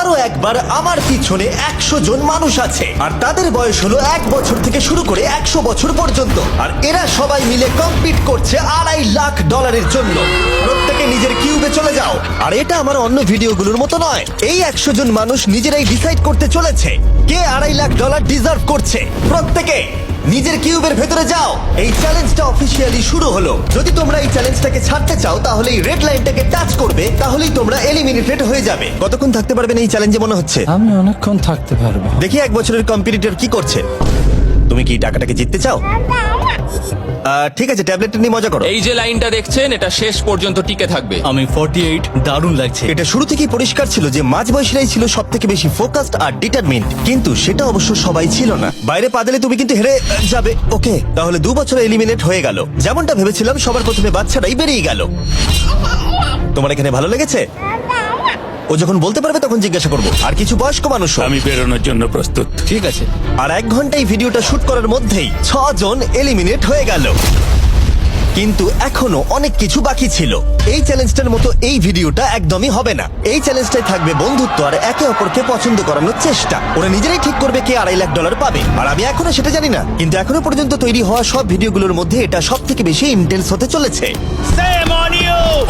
আবারও একবার আমার পিছনে একশো জন মানুষ আছে। আর তাদের বয়স হলো এক বছর থেকে শুরু করে একশো বছর পর্যন্ত। আর এরা সবাই মিলে কম্পিট করছে আড়াই লাখ ডলারের জন্য। প্রত্যেকে নিজের কিউবে চলে যাও। আর এটা আমার অন্য ভিডিওগুলোর মতো নয়। এই একশো জন মানুষ নিজেরাই ডিসাইড করতে চলেছে। কে আড়াই লাখ ডলার ডিজার্ভ করছে? প্রত্যেকে! নিজের কিউবের ভেতরে যাও। এই চ্যালেঞ্জটা অফিসিয়ালি শুরু হলো। যদি তোমরা এই চ্যালেঞ্জটাকে ছাড়তে চাও তাহলে এই রেড লাইনটাকে টাচ করবে তাহলেই তোমরা এলিমিনেটেড হয়ে যাবে। কতক্ষণ থাকতে পারবেন এই চ্যালেঞ্জে মনে হচ্ছে? আমি অনেকক্ষণ থাকতে পারব। দেখি এক বছরের কম্পিটিটর কি করছে। তুমি কি টাকাটাকে জিততে চাও? আহ, ঠিক আছে ট্যাবলেটটা নিয়ে মজা করো। এই যে লাইনটা দেখছেন এটা শেষ পর্যন্ত টিকে থাকবে। আমি 48 দারুণ লাগছে। এটা শুরু থেকেই পরিষ্কার ছিল যে মাঝবয়সীরাই ছিল সব থেকে বেশি ফোকাসড আর ডিটারমিন্ড কিন্তু সেটা অবশ্য সবাই ছিল না। বাইরে পা দিলে তুমি কিন্তু হেরে আহ, যাবে। ওকে তাহলে দু বছর এলিমিনেট হয়ে গেল। যেমনটা ভেবেছিলাম সবার প্রথমে বাচ্চারাই বেরিয়ে গেল। তোমার এখানে ভালো লেগেছে? ও যখন বলতে পারবে তখন জিজ্ঞাসা করব। আর কিছু বয়স্ক মানুষ আমি বেরোনোর জন্য প্রস্তুত। ঠিক আছে। আর এক ঘন্টায় ভিডিওটা শুট করার মধ্যেই ছজন এলিমিনেট হয়ে গেল। কিন্তু এখনও অনেক কিছু বাকি ছিল। এই চ্যালেঞ্জটার মতো এই ভিডিওটা একদমই হবে না। এই চ্যালেঞ্জটাই থাকবে বন্ধুত্ব আর একে অপরকে পছন্দ করানোর চেষ্টা। ওরা নিজেরাই ঠিক করবে কে আড়াই লাখ ডলার পাবে। আর আমি এখনও সেটা জানি না। কিন্তু এখনও পর্যন্ত তৈরি হওয়া সব ভিডিওগুলোর মধ্যে এটা সব থেকে বেশি ইন্টেন্স হতে চলেছে।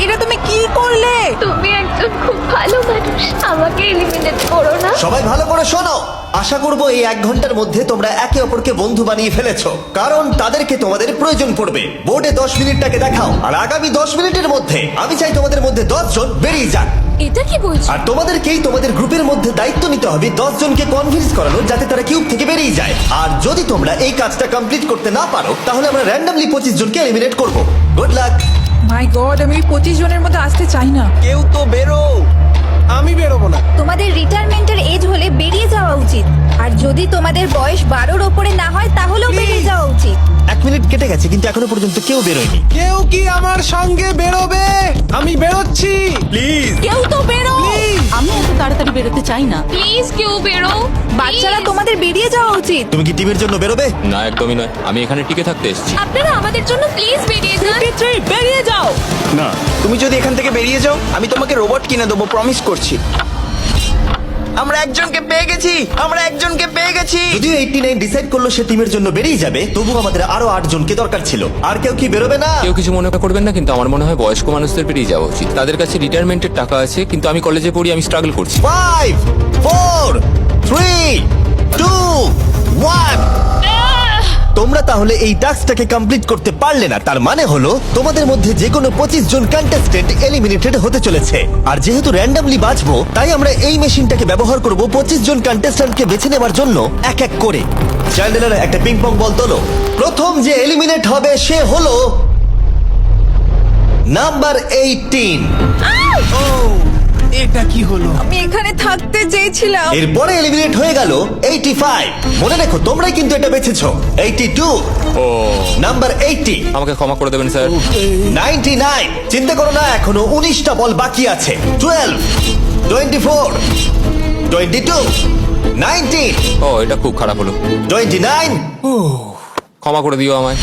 এটা তুমি কি করলে? তুমি একজন খুব ভালো মানুষ। আমাকে এলিমিনেট করো না। সবাই ভালো করে শোনো। আশা করব এই এক ঘণ্টার মধ্যে তোমরা একে অপরকে বন্ধু বানিয়ে ফেলেছ। কারণ তাদেরকে তোমাদের প্রয়োজন পড়বে। বোর্ডে দশ মিনিটটাকে দেখাও। আর আগামী দশ মিনিটের মধ্যে আমি চাই তোমাদের মধ্যে দশ জন বেরিয়ে যাক। এটা কি বলছো? আর তোমাদেরকেই তোমাদের গ্রুপের মধ্যে দায়িত্ব নিতে হবে। দশ জনকে কনভিন্স করানোর যাতে তারা কিউব থেকে বেরিয়ে যায়। আর যদি তোমরা এই কাজটা কমপ্লিট করতে না পারো তাহলে আমরা র্যান্ডমলি পঁচিশ জনকে এলিমিনেট করব। গুড লাক মাই গড আমি পঁচিশ জনের মধ্যে আসতে চাই না। কেউ তো বেরো আমি বেরোবো না। তোমাদের রিটায়ারমেন্টের এজ হলে বেরিয়ে যাওয়া উচিত। আর যদি তোমাদের বয়স বারোর ওপরে না হয় তাহলেও বেরিয়ে যাওয়া উচিত। এক কেটে গেছে কিন্তু এখনও পর্যন্ত কেউ বেরোয়নি। কেউ কি আমার সঙ্গে বেরোবে? আমি বেরোচ্ছি। প্লিজ কেউ তো বেরো। আমি এত তাড়াতাড়ি বেরোতে চাই না। প্লিজ কেউ বেরো। বাচ্চারা তোমাদের বেরিয়ে যাওয়া উচিত। তুমি কি টিমের জন্য বেরোবে? না একদমই নয়। আমি এখানে টিকে থাকতে এসেছি। আপনারা আমাদের জন্য প্লিজ বেরিয়ে যান। বেরিয়ে যাও। না। তুমি যদি এখান থেকে বেরিয়ে যাও আমি তোমাকে রোবট কিনে দেবো প্রমিস করছি। আমরা একজনকে পেয়ে গেছি। আমরা একজনকে পেয়ে গেছি। যদিও এইটি নাইন ডিসাইড করল সে টিমের জন্য বেরিয়ে যাবে তবু আমাদের আরও আট জনকে দরকার ছিল। আর কেউ কি বেরোবে না? কেউ কিছু মনে করবেন না কিন্তু আমার মনে হয় বয়স্ক মানুষদের বেরিয়ে যাওয়া উচিত। তাদের কাছে রিটায়ারমেন্টের টাকা আছে কিন্তু আমি কলেজে পড়ি আমি স্ট্রাগল করছি। Five four three two one তোমরা তাহলে এই টাস্কটাকে কমপ্লিট করতে পারলে না। তার মানে হলো তোমাদের মধ্যে যে কোনো পঁচিশ জন কন্টেস্টেন্ট এলিমিনেটেড হতে চলেছে। আর যেহেতু র্যান্ডামলি বাঁচবো তাই আমরা এই মেশিনটাকে ব্যবহার করব পঁচিশ জন কন্টেস্ট্যান্টকে বেছে নেওয়ার জন্য এক এক করে। চ্যান্ডেলার একটা পিং পং বল তোলো। প্রথম যে এলিমিনেট হবে সে হলো নাম্বার এইটিন এটা কি হলো? আমি এখানে থাকতে চেয়েছিলাম। এরপরে এলিমিনেট হয়ে গেল এইটি ফাইভ মনে রেখো তোমরাই কিন্তু এটা বেছেছো। এইটি টু ও। নাম্বার এইটি আমাকে ক্ষমা করে দেবেন স্যার। নাইনটি নাইন চিন্তা করো না এখনও উনিশটা বল বাকি আছে। Twelve twenty four twenty two nineteen ও এটা খুব খারাপ হলো। টোয়েন্টি নাইন ক্ষমা করে দিও আমায়।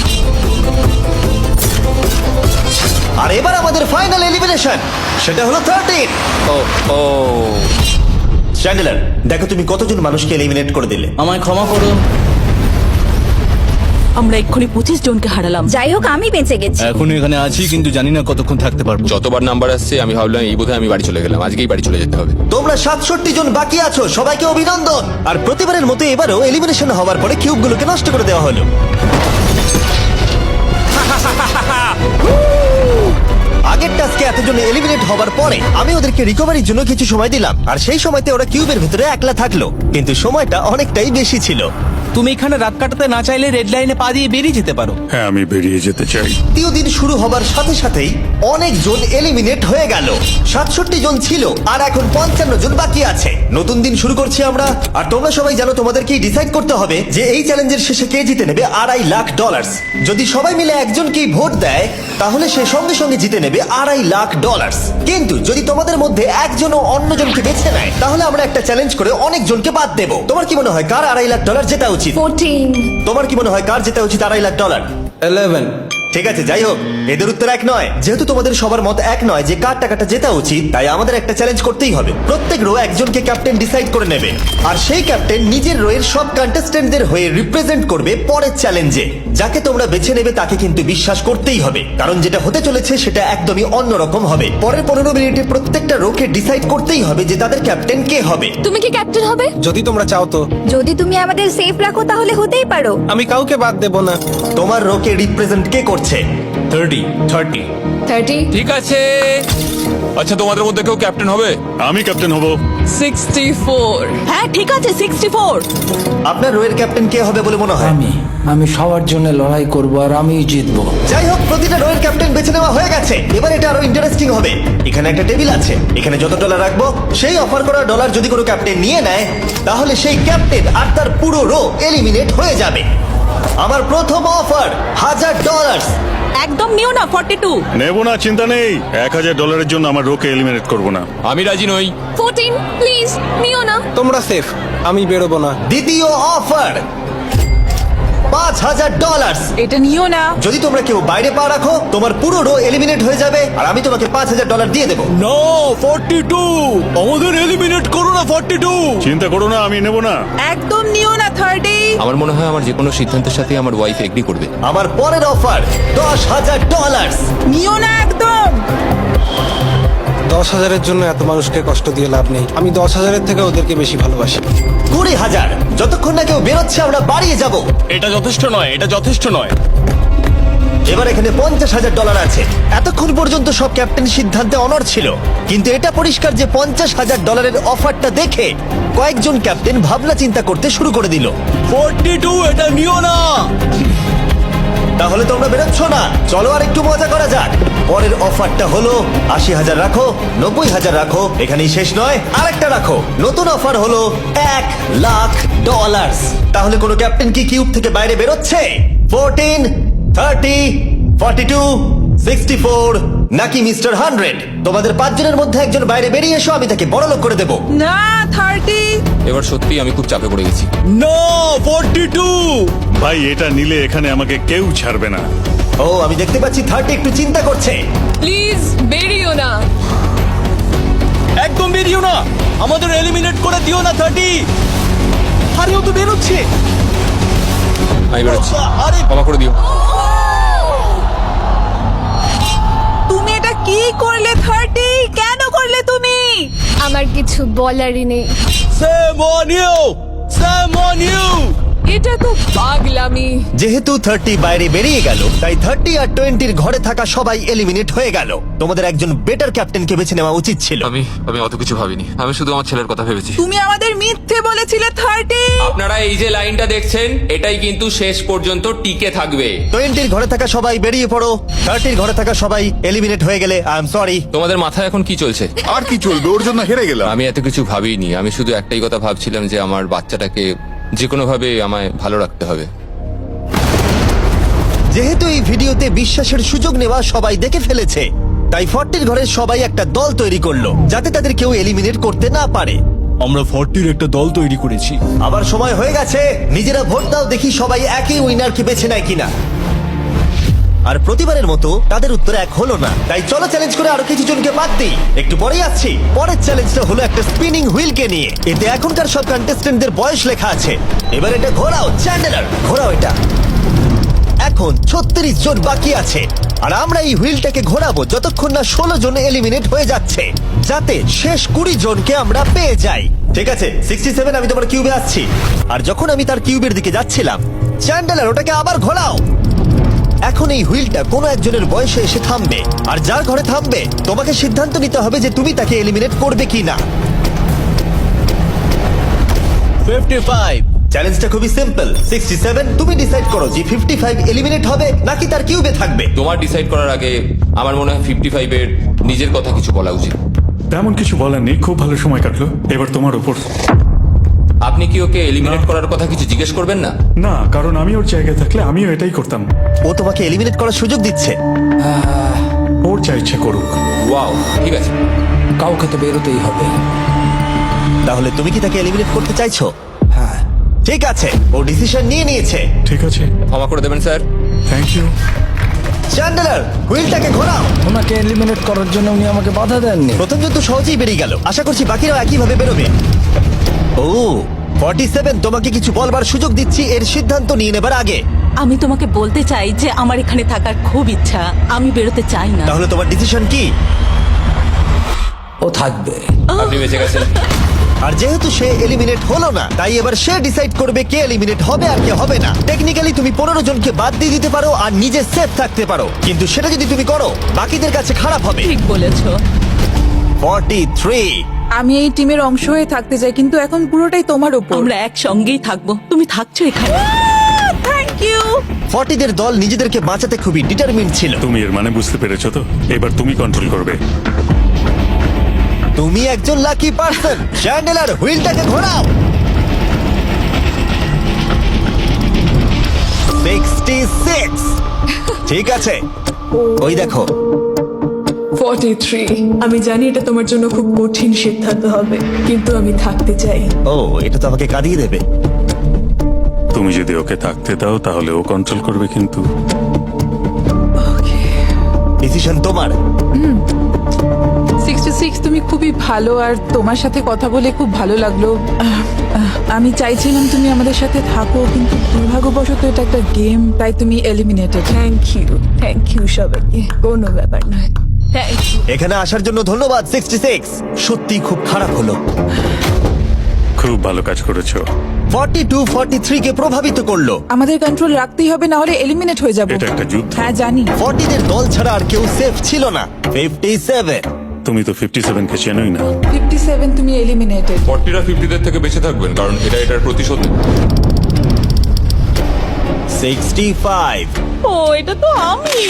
আর এবার আমাদের ফাইনাল এলিমিনেশন সেটা হলো থার্টিন ও ও। চ্যান্ডেলার দেখো তুমি কতজন মানুষকে এলিমিনেট করে দিলে। আমায় ক্ষমা করো। আমরা এক্ষুনি পঁচিশ জনকে হারালাম। যাই হোক আমি বেঁচে গেছি। এখনও এখানে আছি কিন্তু জানি না কতক্ষণ থাকতে পারব। যতবার নাম্বার আসছে আমি ভাবলাম এই বোধহয় আমি বাড়ি চলে গেলাম। আজকেই বাড়ি চলে যেতে হবে। তোমরা সাতষট্টি জন বাকি আছো সবাইকে অভিনন্দন। আর প্রতিবারের মতো এবারও এলিমিনেশন হওয়ার পরে কিউবগুলোকে নষ্ট করে দেওয়া হলো। আগের টাস্কে এতজন এলিমিনেট হবার পরে আমি ওদেরকে রিকভারির জন্য কিছু সময় দিলাম। আর সেই সময়তে ওরা কিউবের ভিতরে একলা থাকল। কিন্তু সময়টা অনেকটাই বেশি ছিল। তুমি এখানে রাত কাটাতে না চাইলে রেড লাইনে পা দিয়ে বেরিয়ে যেতে পারো। হ্যাঁ আমি বেরিয়ে যেতে চাই। তৃতীয় দিন শুরু হবার সাথে সাথেই অনেক জন এলিমিনেট হয়ে গেল। সাতষট্টি জন ছিল আর এখন পঞ্চান্ন জন বাকি আছে। নতুন দিন শুরু করছি আমরা আর তোমরা সবাই জানো তোমাদেরকেই ডিসাইড করতে হবে যে এই চ্যালেঞ্জের শেষে কে জিতে নেবে আড়াই লাখ ডলার যদি সবাই মিলে একজনকেই ভোট দেয় তাহলে সে সঙ্গে সঙ্গে জিতে নেবে আড়াই লাখ ডলার কিন্তু যদি তোমাদের মধ্যে একজনও অন্যজনকে বেছে নেয় তাহলে আমরা একটা চ্যালেঞ্জ করে অনেক জনকে বাদ দেবো। তোমার কি মনে হয় কার আড়াই লাখ ডলার জেতা উচিত? ফোরটিন তোমার কি মনে হয় কার জেতা উচিত আড়াই লাখ ডলার? ইলেভেন ঠিক আছে যাই হোক এদের উত্তর এক নয়। যেহেতু তোমাদের সবার মত এক নয় যে কার টাকাটা জেতা উচিত তাই আমাদের একটা চ্যালেঞ্জ করতেই হবে। প্রত্যেক রো একজনকে ক্যাপ্টেন ডিসাইড করে নেবে। আর সেই ক্যাপ্টেন নিজের রোয়ের সব কন্টেস্টেন্টদের হয়ে রিপ্রেজেন্ট করবে পরের চ্যালেঞ্জে যাকে তোমরা বেছে নেবে তাকে কিন্তু বিশ্বাস করতেই হবে। কারণ যেটা হতে চলেছে সেটা একদমই অন্যরকম হবে। পরের পনেরো মিনিটে প্রত্যেকটা রোকে ডিসাইড করতেই হবে যে তাদের ক্যাপ্টেন কে হবে। তুমি কি ক্যাপ্টেন হবে? যদি তোমরা চাও তো। যদি তুমি আমাদের সেফ রাখো তাহলে হতেই পারো। আমি কাউকে বাদ দেবো না। তোমার রোকে রিপ্রেজেন্ট কে করছে। থার্টি থার্টি থার্টি ঠিক আছে। আচ্ছা তোমাদের মধ্যে কেউ ক্যাপ্টেন হবে? আমি ক্যাপ্টেন হব। সিক্সটি ফোর হ্যাঁ ঠিক আছে সিক্সটি ফোর আপনার রোয়ের ক্যাপ্টেন কে হবে বলে মনে হয়? আমি আমি সবার জন্য লড়াই করব আর আমিই জিতবো। যাই হোক প্রতিটা রোয়ের ক্যাপ্টেন বেছে নেওয়া হয়ে গেছে। এবার এটা আরও ইন্টারেস্টিং হবে। এখানে একটা টেবিল আছে। এখানে যত ডলার রাখব সেই অফার করা ডলার যদি কোনো ক্যাপ্টেন নিয়ে নেয় তাহলে সেই ক্যাপ্টেন আর তার পুরো রো এলিমিনেট হয়ে যাবে। আমার প্রথম অফার হাজার ডলার একদম নিও না ফর্টি টু নেব না চিন্তা নেই। এক হাজার ডলারের জন্য আমার রোকে এলিমিনেট করব না। আমি রাজি নই। ফোরটিন প্লিজ নিও না। তোমরা সেফ আমি বেরোবো না। দ্বিতীয় অফার পাঁচ হাজার ডলার এটা নিও না। যদি তোমরা কেউ বাইরে পা রাখো তোমার পুরো রো এলিমিনেট হয়ে যাবে আর আমি তোমাকে পাঁচ হাজার ডলার দিয়ে দেবো। নো ফর্টি টু আমাদের এলিমিনেট করো না ফর্টি টু চিন্তা করো না আমি নেব না। একদম নিও না থার্টি আমার মনে হয় আমার যে কোনো সিদ্ধান্তের সাথে আমার ওয়াইফ এগ্রি করবে। আমার পরের অফার দশ হাজার ডলার নিও না একদম। দশ হাজারের জন্য এত মানুষকে কষ্ট দিয়ে লাভ নেই। আমি দশ হাজারের থেকে ওদেরকে বেশি ভালোবাসি। কুড়ি হাজার। যতক্ষণ না কেউ বেরোচ্ছে আমরা বাড়িয়ে যাব। এটা যথেষ্ট নয় এটা যথেষ্ট নয়। এবার এখানে পঞ্চাশ হাজার ডলার আছে। এতক্ষণ পর্যন্ত সব ক্যাপ্টেন সিদ্ধান্তে অনর ছিল। কিন্তু এটা পরিষ্কার যে পঞ্চাশ হাজার ডলারের অফারটা দেখে কয়েকজন ক্যাপ্টেন ভাবনা চিন্তা করতে শুরু করে দিল। ফর্টি টু এটা নিও না! তাহলে তোমরা বেরোচ্ছ না। চলো আর একটু মজা করা যাক। পরের অফারটা হলো আশি হাজার রাখো নব্বই হাজার রাখো এখানেই শেষ নয় আরেকটা রাখো। নতুন অফার হলো এক লাখ ডলার তাহলে কোনো ক্যাপ্টেন কি কিউব থেকে বাইরে বেরোচ্ছে? Fourteen thirty forty two sixty four নাকি মিস্টার হান্ড্রেড? তোমাদের পাঁচজনের মধ্যে একজন বাইরে বেরিয়ে এসো আমি তাকে বড় লোক করে দেবো। না থার্টি এবার সত্যি আমি খুব চাপে পড়ে গেছি। নো ফর্টি টু ভাই এটা নিলে এখানে আমাকে কেউ ছাড়বে না। ও আমি দেখতে পাচ্ছি থার্টি একটু চিন্তা করছে। প্লিজ বেরিও না। একদম বেরিও না। আমাদের এলিমিনেট করে দিও না থার্টি। আরে ও তো বেরোচ্ছে। আমি বেরোচ্ছি। ক্ষমা করে দিও। তুমি এটা কি করলে থার্টি? কেন করলে তুমি? আমার কিছু বলারই নেই। Shame on you shame you এটা তো পাগলামি। যেহেতু থার্টি বাইরে বেরিয়ে গেল তাই থার্টি আর টোয়েন্টির ঘরে থাকা সবাই এলিমিনেট হয়ে গেল। তোমাদের একজন বেটার ক্যাপ্টেনকে বেছে নেওয়া উচিত ছিল। আমি আমি অত কিছু ভাবিনি। আমি শুধু আমার ছেলের কথা ভেবেছি। তুমি আমাদের মিথ্যে বলেছিলে থার্টি আপনারা এই যে লাইনটা দেখছেন এটাই কিন্তু শেষ পর্যন্ত টিকে থাকবে। টোয়েন্টির ঘরে থাকা সবাই বেরিয়ে পড়ো। থার্টির ঘরে থাকা সবাই এলিমিনেট হয়ে গেলে আই এম সরি তোমাদের মাথায় এখন কি চলছে? আর কি চলবে? ওর জন্য হেরে গেলাম। আমি এত কিছু ভাবিনি। আমি শুধু একটাই কথা ভাবছিলাম যে আমার বাচ্চাটাকে যে কোনোভাবে আমায় ভালো রাখতে হবে। যেহেতু এই ভিডিওতে বিশ্বাসের সুযোগ নেওয়া সবাই দেখে ফেলেছে তাই ফর্টির ঘরের সবাই একটা দল তৈরি করল যাতে তাদের কেউ এলিমিনেট করতে না পারে। আমরা ফর্টির একটা দল তৈরি করেছি। আবার সময় হয়ে গেছে নিজেরা ভোট দাও দেখি সবাই একই উইনারকে বেছে নেয় কিনা। আর প্রতিবারের মতো তাদের উত্তর এক হলো না। তাই চলো চ্যালেঞ্জ করে আরও কিছু জনকে বাদ দিই। একটু পরেই আসছি। পরের চ্যালেঞ্জটা হলো একটা স্পিনিং হুইলকে নিয়ে। এতে এখনকার সব কন্টেস্টেন্টদের বয়স লেখা আছে। এবার এটা ঘোরাও চ্যান্ডেলার ঘোরাও এটা। এখন ছত্রিশ জন বাকি আছে। আর আমরা এই হুইলটাকে ঘোরাবো যতক্ষণ না ষোলো জন এলিমিনেট হয়ে যাচ্ছে। যাতে শেষ কুড়ি জনকে আমরা পেয়ে যাই। ঠিক আছে সিক্সটি সেভেন আমি তোমার কিউবে আসছি। আর যখন আমি তার কিউবের দিকে যাচ্ছিলাম চ্যান্ডেলার ওটাকে আবার ঘোরাও। এখন এই হুইলটা কোনো একজনের বয়সে এসে থামবে। আর যার ঘরে থামবে তোমাকে সিদ্ধান্ত নিতে হবে যে তুমি তাকে এলিমিনেট করবে কি না ফিফটি ফাইভ চ্যালেঞ্জটা খুবই সিম্পল সিক্সটি সেভেন তুমি ডিসাইড করো যে ফিফটি ফাইভ এলিমিনেট হবে নাকি তার কিউবে থাকবে। তোমার ডিসাইড করার আগে আমার মনে হয় ফিফটি ফাইভের নিজের কথা কিছু বলা উচিত। তেমন কিছু বলার নেই খুব ভালো সময় কাটলো। এবার তোমার উপর। আপনি কি ওকে এলিমিনেট করার কথা কিছু জিজ্ঞেস করবেন না? না কারণ আমি ওর জায়গায় থাকলে আমিও এটাই করতাম। ও তোমাকে এলিমিনেট করার সুযোগ দিচ্ছে। ওর যা ইচ্ছে করুক। ওয়াও ঠিক আছে। কাউকে তো বেরোতেই হবে। তাহলে তুমি কি তাকে এলিমিনেট করতে চাইছো? হ্যাঁ ঠিক আছে ও ডিসিশন নিয়ে নিয়েছে। ঠিক আছে। ক্ষমা করে দেবেন স্যার। থ্যাংক ইউ চ্যান্ডেলার হুইলটাকে ঘোরাও। ওনাকে এলিমিনেট করার জন্য উনি আমাকে বাধা দেননি। প্রথম তো সহজেই বেরিয়ে গেল। আশা করছি বাকিরাও একইভাবে বেরোবে। ও ফর্টি সেভেন তোমাকে কিছু বলবার সুযোগ দিচ্ছি এর সিদ্ধান্ত নিয়ে নেবার আগে। আমি তোমাকে বলতে চাই যে আমার এখানে থাকার খুব ইচ্ছা আমি বেরোতে চাই না। তাহলে তোমার ডিসিশন কি? ও থাকবে। আপনি বেঁচে গেছেন। আর যেহেতু সে এলিমিনেট হলো না তাই এবার সে ডিসাইড করবে কে এলিমিনেট হবে আর কে হবে না। টেকনিক্যালি তুমি পনেরো জনকে বাদ দিয়ে দিতে পারো আর নিজে সেফ থাকতে পারো। কিন্তু সেটা যদি তুমি করো বাকিদের কাছে খারাপ হবে। ঠিক বলেছ। ফর্টি থ্রি আমি এই টিমের অংশ হয়ে থাকতে চাই কিন্তু এখন পুরোটাই তোমার উপর। আমরা একসঙ্গেই থাকব। তুমি থাকছো এখানে। থ্যাংক ইউ ফর্টিদের দল নিজেদেরকে বাঁচাতে খুবই ডিটারমিন ছিল। তুমি এর মানে বুঝতে পেরেছ তো? এবার তুমি কন্ট্রোল করবে। তুমি একজন লাকি পার্সন চ্যান্ডেলার হুইলটাকে ঘোরাও। সিক্সটি সিক্স ঠিক আছে। ওই দেখো। 43 আমি জানি এটা তোমার জন্য খুব কঠিন সিদ্ধান্ত হবে কিন্তু আমি থাকতে চাই। ও এটা তো আমাকে কাঁদিয়ে দেবে। তুমি যদি ওকে থাকতে দাও তাহলে ও কন্ট্রোল করবে কিন্তু। ডিসিশন তোমার। 66 তুমি খুবই ভালো আর তোমার সাথে কথা বলে খুব ভালো লাগল। আহ, আহ, আমি চাইছিলাম তুমি আমাদের সাথে থাকো কিন্তু দুর্ভাগ্যবশত এটা একটা গেম তাই তুমি eliminated thank you thank you সবাইকে। কোনো ব্যাপার নয়। এখানে আসার জন্য ধন্যবাদ সিক্সটি সিক্স সত্যি খুব খারাপ হলো। খুব ভালো কাজ করেছ। ফর্টি টু ফর্টি থ্রি কে প্রভাবিত করল। আমাদের কন্ট্রোল রাখতেই হবে না হলে এলিমিনেট হয়ে যাবে। এটা একটা যুদ্ধ। হ্যাঁ জানি। ফর্টিদের দল ছাড়া আর কেউ সেফ ছিল না। ফিফটি সেভেন তুমি তো ফিফটি সেভেন কে চেনোই না। 57 তুমি এলিমিনেটেড ফর্টিরা ফিফটিদের থেকে বেঁচে থাকবেন কারণ এটা এটার প্রতিশোধ সিক্সটি ফাইভ ও এটা তো আমি।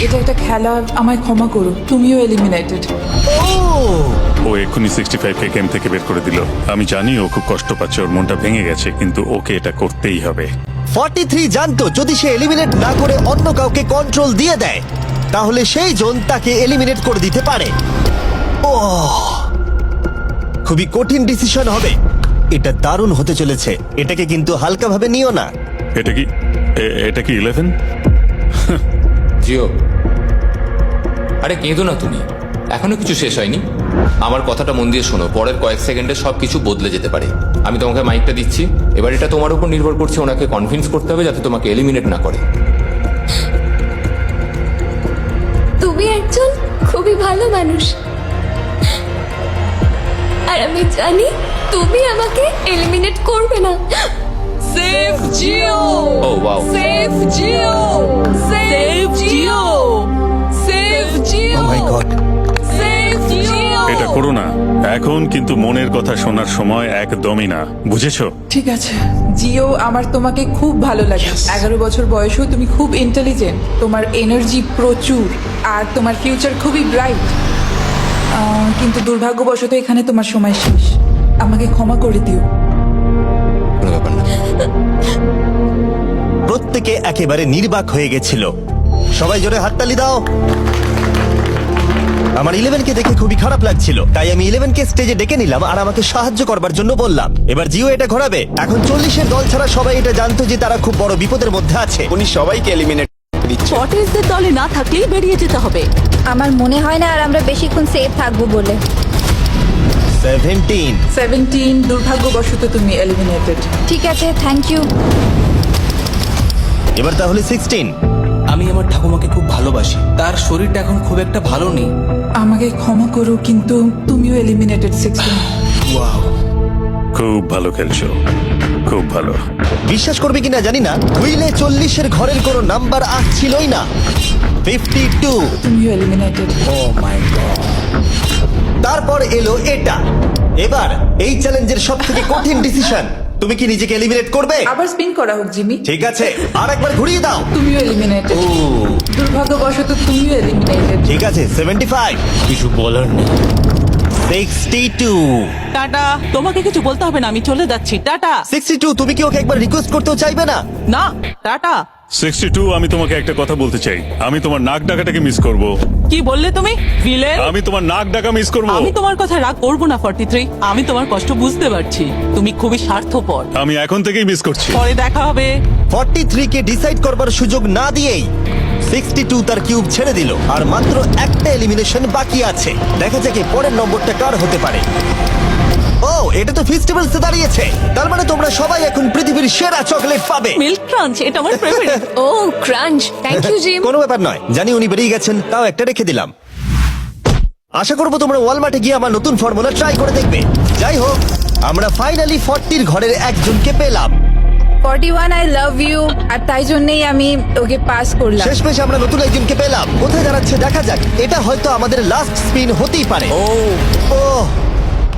এটা একটা খেলা আমায় ক্ষমা করো তুমিও এলিমিনেটেড ও এক্ষুনি সিক্সটি ফাইভ কে গেম থেকে বের করে দিল। আমি জানি ও খুব কষ্ট পাচ্ছে ওর মনটা ভেঙে গেছে কিন্তু ওকে এটা করতেই হবে। ফর্টি থ্রি জানতো যদি সে এলিমিনেট না করে অন্য কাউকে কন্ট্রোল দিয়ে দেয় তাহলে সেই জন তাকে এলিমিনেট করে দিতে পারে। ও খুবই কঠিন ডিসিশন হবে। এটা দারুণ হতে চলেছে এটাকে কিন্তু হালকাভাবে নিও না। এটা কি এ- এটা কি ইলেভেন জিও। আরে কেঁদো না তুমি। এখনও কিছু শেষ হয়নি। আমার কথাটা মন দিয়ে শোনো। পরের কয়েক সেকেন্ডে সব কিছু বদলে যেতে পারে। আমি তোমাকে মাইকটা দিচ্ছি। এবার এটা তোমার উপর নির্ভর করছে। ওনাকে কনভিন্স করতে হবে যাতে তোমাকে এলিমিনেট না করে। তুমি একজন খুবই ভালো মানুষ। আর আমি জানি তুমি আমাকে এলিমিনেট করবে না। সেফ জিও ও ওয়াও সেফ জিও সেফ জিও গড এটা করো না। এখন কিন্তু মনের কথা শোনার সময় একদমই না। বুঝেছ? ঠিক আছে। জিও আমার তোমাকে খুব ভালো লাগে। এগারো বছর বয়সেও তুমি খুব ইন্টেলিজেন্ট তোমার এনার্জি প্রচুর। আর তোমার ফিউচার খুবই ব্রাইট কিন্তু দুর্ভাগ্যবশত এখানে তোমার সময় শেষ। আমাকে ক্ষমা করে দিও। প্রত্যেকে একেবারে নির্বাক হয়ে গেছিল। সবাই জোরে হাততালি দাও। আমার ইলেভেনকে দেখে খুবই খারাপ লাগছিল। তাই আমি ইলেভেনকে স্টেজে ডেকে নিলাম আর আমাকে সাহায্য করবার জন্য বললাম এবার জিও এটা ঘোরাবে। এখন চল্লিশের দল ছাড়া সবাই এটা জানতো যে তারা খুব বড় বিপদের মধ্যে আছে। উনি সবাইকে এলিমিনেট দিচ্ছে। পটেজদের দলে না থাকলেই বেরিয়ে যেতে হবে? আমার মনে হয় না আর আমরা বেশিক্ষণ সেফ থাকব বলে। সেভেন্টিন সেভেন্টিন দুর্ভাগ্যবশত তুমি এলিমিনেটেড ঠিক আছে থ্যাংক ইউ এবার তাহলে সিক্সটিন আমি আমার ঠাকুমাকে খুব ভালোবাসি। তার শরীরটা এখন খুব একটা ভালো নেই। আমাকে ক্ষমা করো কিন্তু তুমিও এলিমিনেটেড সিক্সটিন খুব ভালো খেলছো। খুব ভালো। বিশ্বাস করবে কিনা জানি না হুইলে চল্লিশের ঘরের কোনো নাম্বার আসছিলই না। ফিফটি টু তুমিও এলিমিনেটেড ও মাই গড তারপর এলো এটা। এবার এই চ্যালেঞ্জের সব থেকে কঠিন ডিসিশন তুমি কি নিজেকে এলিমিনেট করবে? আবার স্পিন করা হোক জিমি। ঠিক আছে আর একবার ঘুরিয়ে দাও। তুমিও এলিমিনেট ও। দুর্ভাগ্যবশত তুমিও এলিমিনেটেড ঠিক আছে সেভেন্টি ফাইভ কিছু বলার নেই। সিক্সটি টু টাটা। তোমাকে কিছু বলতে হবে না আমি চলে যাচ্ছি। টাটা। সিক্সটি টু তুমি কি ওকে একবার রিকোয়েস্ট করতেও চাইবে না? না টাটা। সিক্সটি টু আমি তোমাকে একটা কথা বলতে চাই। আমি তোমার নাক ডাকাটাকে মিস করব। কি বললে তুমি? ভিলেন আমি তোমার নাক ডাকা মিস করব। আমি তোমার কথা রাগ করব না ফর্টি থ্রি আমি তোমার কষ্ট বুঝতে পারছি। তুমি খুবই স্বার্থপর। আমি এখন থেকেই মিস করছি। পরে দেখা হবে। ফর্টি থ্রি কে ডিসাইড করবার সুযোগ না দিয়েই সিক্সটি টু তার কিউব ছেড়ে দিল। আর মাত্র একটা এলিমিনেশন বাকি আছে। দেখা যাক এর পরের নম্বরটা কার হতে পারে। ও এটা তো ফেস্টিভ্যালস দাঁড়িয়েছে। তার মানে তোমরা সবাই এখন পৃথিবীর সেরা চকলেট পাবে। মিল্ক ক্রাঞ্চ এটা আমার favourite oh crunch thank you Jim কোনো ব্যাপার নয়। জানি উনি বেরিয়ে গেছেন তাও একটা রেখে দিলাম। আশা করব তোমরা ওয়ালমার্টে গিয়ে আমার নতুন ফর্মুলা ট্রাই করে দেখবে। যাই হোক আমরা ফাইনালি ফর্টির ঘরের একজনকে পেলাম। Forty one I love you আর তাই জন্যই আমি ওকে পাস করলাম। শেষমেশ আমরা নতুন একজনকে পেলাম। কোথায় দাঁড়াচ্ছে দেখা যাক। এটা হয়তো আমাদের লাস্ট স্পিন হতেই পারে। ও। ও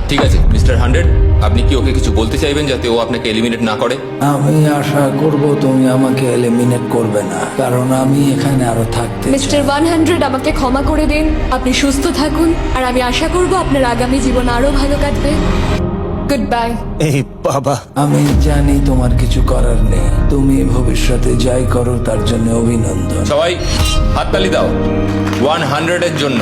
ঠিক আছে মিস্টার হান্ড্রেড আপনি কি ওকে কিছু বলতে চাইবেন যাতে ও আপনাকে এলিমিনেট না করে? আমি আশা করব তুমি আমাকে এলিমিনেট করবে না কারণ আমি এখানে আরও থাকতে চাই। মিস্টার ওয়ান হান্ড্রেড আমাকে ক্ষমা করে দিন। আপনি সুস্থ থাকুন আর আমি আশা করব আপনার আগামী জীবন আরও ভালো কাটবে। গুড বাই এই বাবা। আমি জানি তোমার কিছু করার নেই। তুমি ভবিষ্যতে যাই করো তার জন্য অভিনন্দন। সবাই হাততালি দাও। ওয়ান হান্ড্রেডের জন্য।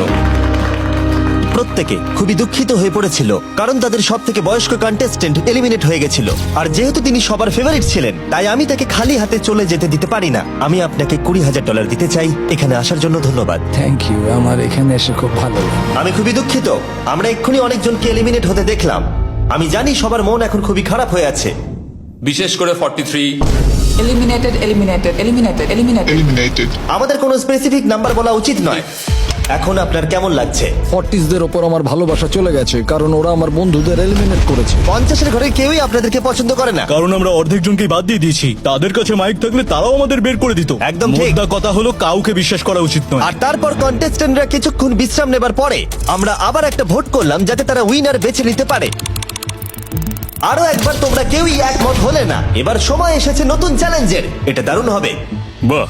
প্রত্যেকে খুবই দুঃখিত হয়ে পড়েছিল কারণ তাদের সব থেকে বয়স্ক কন্টেস্টেন্ট এলিমিনেট হয়ে গেছিল। আর যেহেতু তিনি সবার ফেভারিট ছিলেন তাই আমি তাকে খালি হাতে চলে যেতে দিতে পারি না। আমি আপনাকে কুড়ি হাজার ডলার দিতে চাই। এখানে আসার জন্য ধন্যবাদ। থ্যাংক ইউ আমার এখানে এসে খুব ভালো আমি খুবই দুঃখিত। আমরা এক্ষুনি অনেকজনকে এলিমিনেট হতে দেখলাম। আমি জানি সবার মন এখন খুবই খারাপ হয়ে আছে। বিশেষ করে forty three eliminated eliminated eliminated eliminated আমাদের কোনো স্পেসিফিক নাম্বার বলা উচিত নয়। এখন আপনার কেমন লাগছে? ফর্টিসদের ওপর আমার ভালোবাসা চলে গেছে কারণ ওরা আমার বন্ধুদের এলিমিনেট করেছে। পঞ্চাশের ঘরে কেউই আপনাদেরকে পছন্দ করে না। কারণ আমরা অর্ধেক জনকে বাদ দিয়ে দিয়েছি। তাদের কাছে মাইক থাকলে তারাও আমাদের বের করে দিত। একদম ঠিক। মোদ্দা কথা হলো কাউকে বিশ্বাস করা উচিত নয়। আর তারপর কন্টেস্টেন্টরা কিছুক্ষণ বিশ্রাম নেবার পরে আমরা আবার একটা ভোট করলাম যাতে তারা উইনার বেছে নিতে পারে। আরও একবার তোমরা কেউই একমত হলে না। এবার সময় এসেছে নতুন চ্যালেঞ্জের এটা দারুণ হবে। বাহ।